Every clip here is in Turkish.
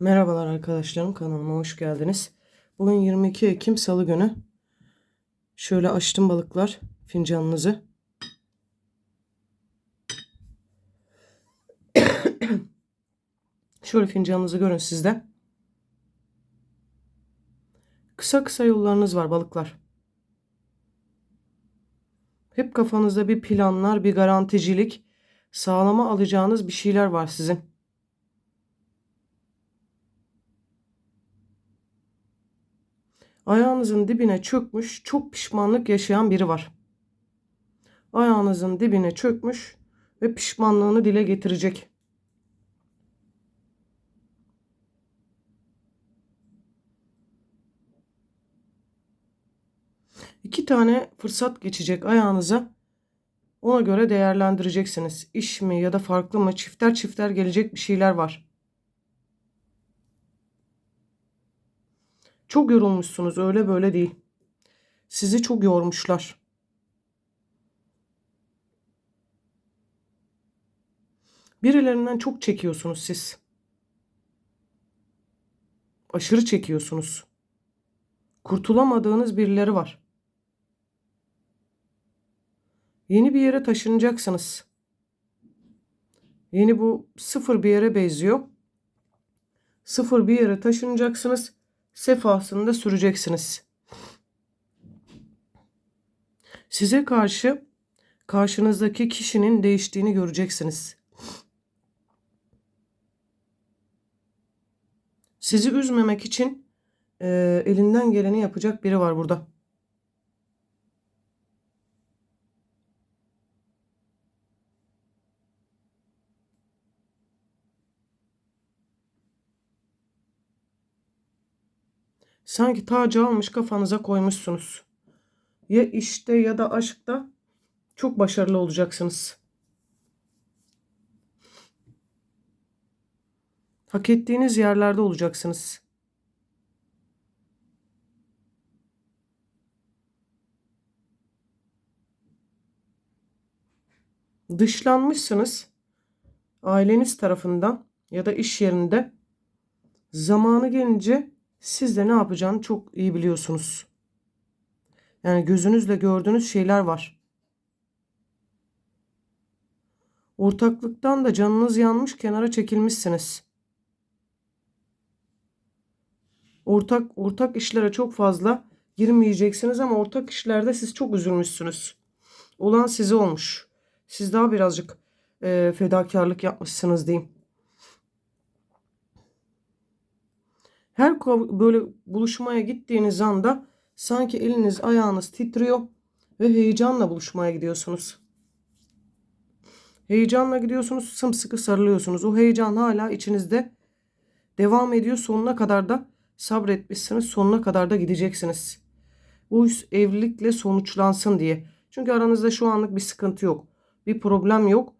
Merhabalar arkadaşlarım kanalıma hoş geldiniz. Bugün 22 Ekim Salı günü. Şöyle açtım balıklar fincanınızı. Şöyle fincanınızı görün sizde. Kısa kısa yollarınız var balıklar. Hep kafanızda bir planlar, bir garanticilik, sağlama alacağınız bir şeyler var sizin. Ayağınızın dibine çökmüş, çok pişmanlık yaşayan biri var. Ayağınızın dibine çökmüş ve pişmanlığını dile getirecek. İki tane fırsat geçecek ayağınıza. Ona göre değerlendireceksiniz. İş mi ya da farklı mı? Çifter çifter gelecek bir şeyler var. Çok yorulmuşsunuz öyle böyle değil. Sizi çok yormuşlar. Birilerinden çok çekiyorsunuz siz. Aşırı çekiyorsunuz. Kurtulamadığınız birileri var. Yeni bir yere taşınacaksınız. Yeni bu sıfır bir yere benziyor. Sıfır bir yere taşınacaksınız. Sefasını da süreceksiniz. Size karşı karşınızdaki kişinin değiştiğini göreceksiniz. Sizi üzmemek için e, elinden geleni yapacak biri var burada. Sanki tacı almış kafanıza koymuşsunuz. Ya işte ya da aşkta çok başarılı olacaksınız. Hak ettiğiniz yerlerde olacaksınız. Dışlanmışsınız. Aileniz tarafından ya da iş yerinde zamanı gelince siz de ne yapacağını çok iyi biliyorsunuz. Yani gözünüzle gördüğünüz şeyler var. Ortaklıktan da canınız yanmış kenara çekilmişsiniz. Ortak ortak işlere çok fazla girmeyeceksiniz ama ortak işlerde siz çok üzülmüşsünüz. Olan size olmuş. Siz daha birazcık e, fedakarlık yapmışsınız diyeyim. Her böyle buluşmaya gittiğiniz anda sanki eliniz ayağınız titriyor ve heyecanla buluşmaya gidiyorsunuz. Heyecanla gidiyorsunuz, sımsıkı sarılıyorsunuz. O heyecan hala içinizde devam ediyor. Sonuna kadar da sabretmişsiniz. Sonuna kadar da gideceksiniz. Bu evlilikle sonuçlansın diye. Çünkü aranızda şu anlık bir sıkıntı yok. Bir problem yok.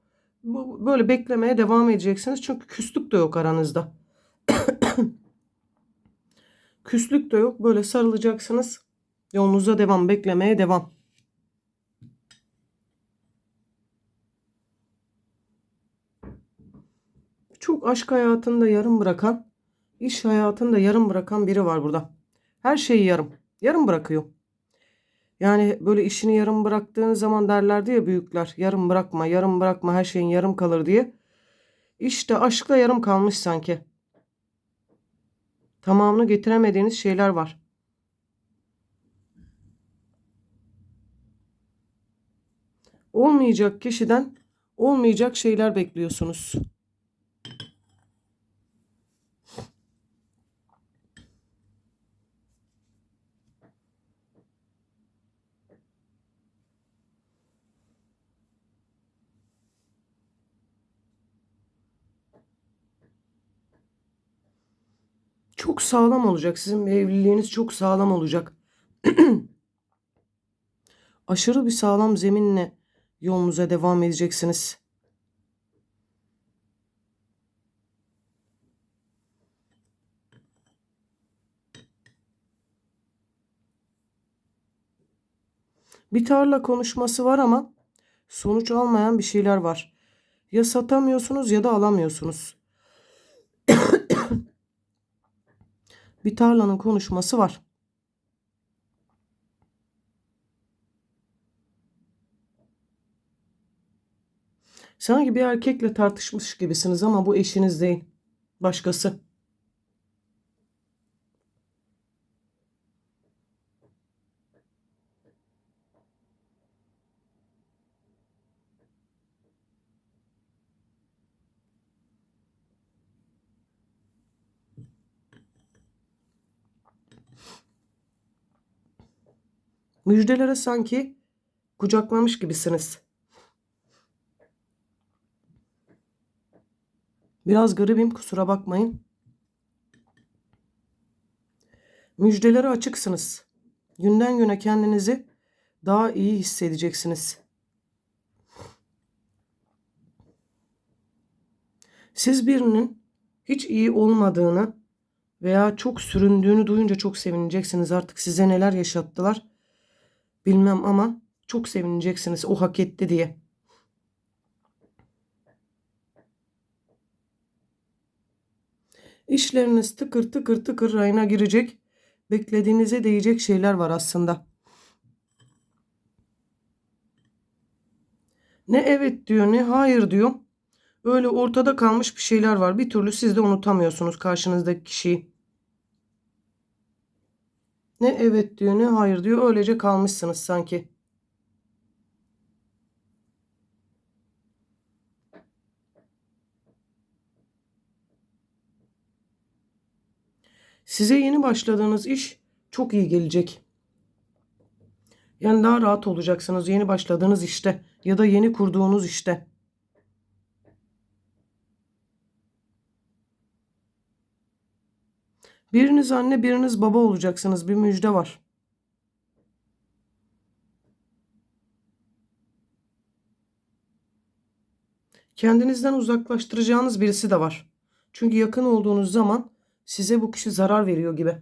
Böyle beklemeye devam edeceksiniz. Çünkü küslük de yok aranızda. Küslük de yok. Böyle sarılacaksınız. Yolunuza devam. Beklemeye devam. Çok aşk hayatında yarım bırakan, iş hayatında yarım bırakan biri var burada. Her şeyi yarım. Yarım bırakıyor. Yani böyle işini yarım bıraktığın zaman derlerdi ya büyükler. Yarım bırakma, yarım bırakma her şeyin yarım kalır diye. İşte aşkla yarım kalmış sanki tamamını getiremediğiniz şeyler var. Olmayacak kişiden olmayacak şeyler bekliyorsunuz. Çok sağlam olacak. Sizin evliliğiniz çok sağlam olacak. Aşırı bir sağlam zeminle yolunuza devam edeceksiniz. Bir tarla konuşması var ama sonuç almayan bir şeyler var. Ya satamıyorsunuz ya da alamıyorsunuz. Bir tarlanın konuşması var. Sanki bir erkekle tartışmış gibisiniz ama bu eşiniz değil. Başkası. Müjdelere sanki kucaklamış gibisiniz. Biraz garibim kusura bakmayın. Müjdelere açıksınız. Günden güne kendinizi daha iyi hissedeceksiniz. Siz birinin hiç iyi olmadığını veya çok süründüğünü duyunca çok sevineceksiniz. Artık size neler yaşattılar bilmem ama çok sevineceksiniz o hak etti diye. İşleriniz tıkır tıkır tıkır rayına girecek. Beklediğinize değecek şeyler var aslında. Ne evet diyor ne hayır diyor. Öyle ortada kalmış bir şeyler var. Bir türlü siz de unutamıyorsunuz karşınızdaki kişiyi. Ne evet diyor ne hayır diyor. Öylece kalmışsınız sanki. Size yeni başladığınız iş çok iyi gelecek. Yani daha rahat olacaksınız yeni başladığınız işte ya da yeni kurduğunuz işte. Biriniz anne, biriniz baba olacaksınız. Bir müjde var. Kendinizden uzaklaştıracağınız birisi de var. Çünkü yakın olduğunuz zaman size bu kişi zarar veriyor gibi.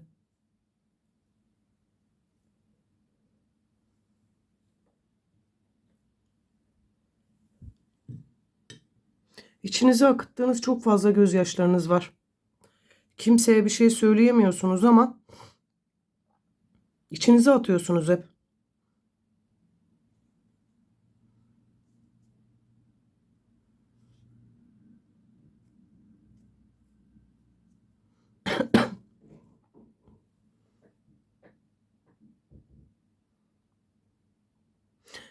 İçinize akıttığınız çok fazla gözyaşlarınız var. Kimseye bir şey söyleyemiyorsunuz ama içinize atıyorsunuz hep.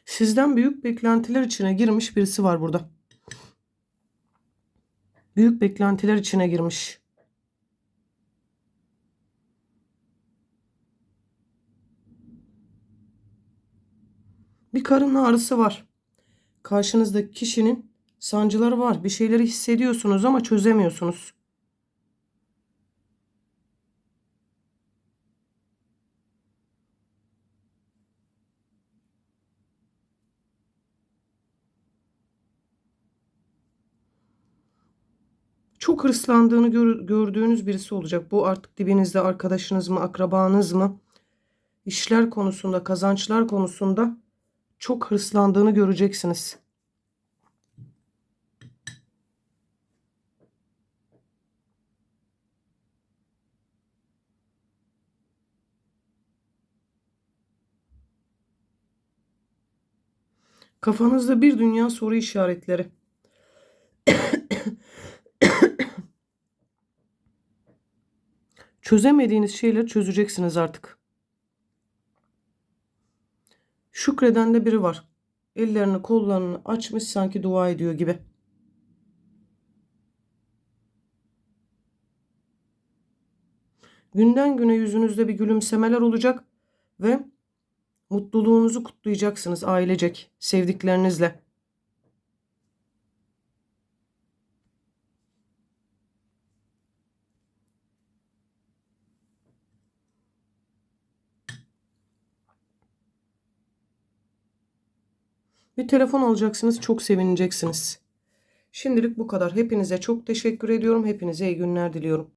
Sizden büyük beklentiler içine girmiş birisi var burada. Büyük beklentiler içine girmiş. Bir karın ağrısı var. Karşınızdaki kişinin sancıları var. Bir şeyleri hissediyorsunuz ama çözemiyorsunuz. Çok hırslandığını gör, gördüğünüz birisi olacak. Bu artık dibinizde arkadaşınız mı, akrabanız mı? İşler konusunda, kazançlar konusunda çok hırslandığını göreceksiniz. Kafanızda bir dünya soru işaretleri. Çözemediğiniz şeyleri çözeceksiniz artık. Şükreden de biri var. Ellerini kollarını açmış sanki dua ediyor gibi. Günden güne yüzünüzde bir gülümsemeler olacak ve mutluluğunuzu kutlayacaksınız ailecek, sevdiklerinizle. Bir telefon alacaksınız, çok sevineceksiniz. Şimdilik bu kadar. Hepinize çok teşekkür ediyorum. Hepinize iyi günler diliyorum.